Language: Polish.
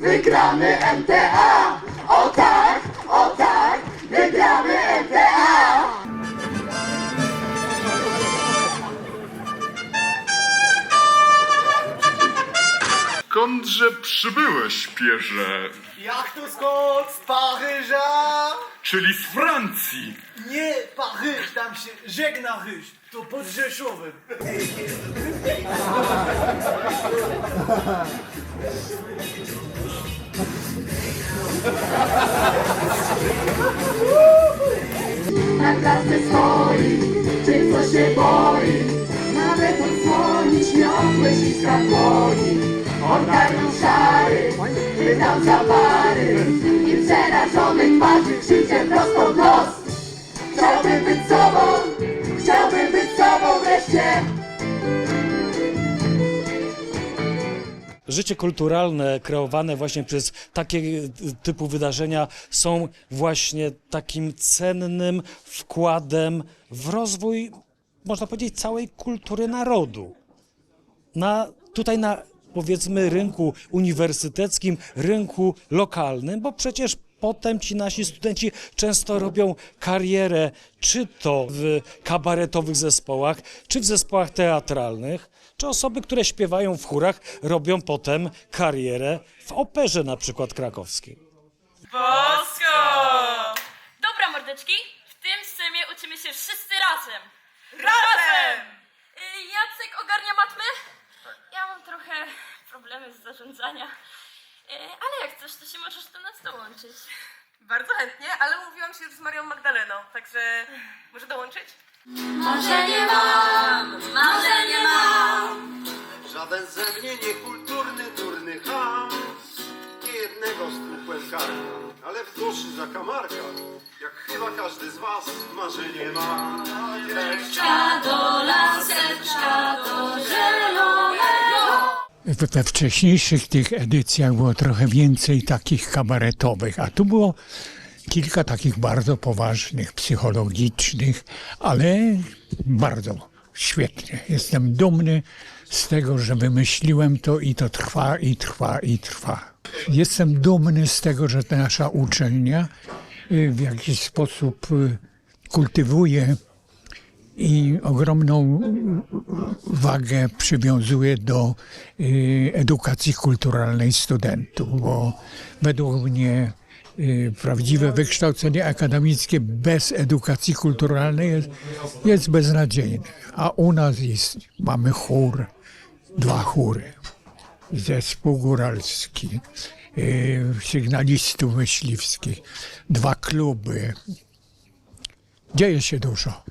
wygramy MTA! O tak, o tak, wygramy MTA! Skądże przybyłeś, Pierze? Jak to skąd? Z Paryża? Czyli z Francji. Nie, Paryż, tam się żegna ryż. To pod Rzeszowem. Na klatce stoi, czy co się boi? Nawet odsłonić miotłę ściska dłoni. Ogarnął szary, wydał zapary i przerażonych twarzy krzyczę prosto w nos. Chciałbym być sobą, Życie kulturalne kreowane właśnie przez takie y, typu wydarzenia są właśnie takim cennym wkładem w rozwój, można powiedzieć, całej kultury narodu. Na, tutaj na powiedzmy rynku uniwersyteckim, rynku lokalnym, bo przecież potem ci nasi studenci często robią karierę, czy to w kabaretowych zespołach, czy w zespołach teatralnych, czy osoby, które śpiewają w chórach, robią potem karierę w operze na przykład krakowskiej. Bosko! Dobra, mordeczki, w tym semie uczymy się wszyscy razem. Razem! Y, Jacek ogarnia matmy? Ja mam trochę problemy z zarządzania. Y, Ale jak chcesz, to się możesz do nas dołączyć. Bardzo chętnie, ale umówiłam się już z Marią Magdaleną, także może dołączyć? Marzenie mam, marzenie mam. Żaden ze mnie niekulturny, durny ham Nie jednego strupłem karka Ale w duszy zakamarka Jak chyba każdy z was marzenie ma Serczka do laseczka do zielonego. W- We wcześniejszych tych edycjach było trochę więcej takich kabaretowych, a tu było kilka takich bardzo poważnych, psychologicznych, ale bardzo świetnie. Jestem dumny z tego, że wymyśliłem to i to trwa, i trwa, i trwa. Jestem dumny z tego, że nasza uczelnia y, w jakiś sposób y, kultywuje i ogromną wagę przywiązuje do y, edukacji kulturalnej studentów, bo według mnie y, prawdziwe wykształcenie akademickie bez edukacji kulturalnej jest, jest beznadziejne. A u nas jest, mamy chór, dwa chóry, zespół góralski, y, sygnalistów myśliwskich, dwa kluby. Dzieje się dużo.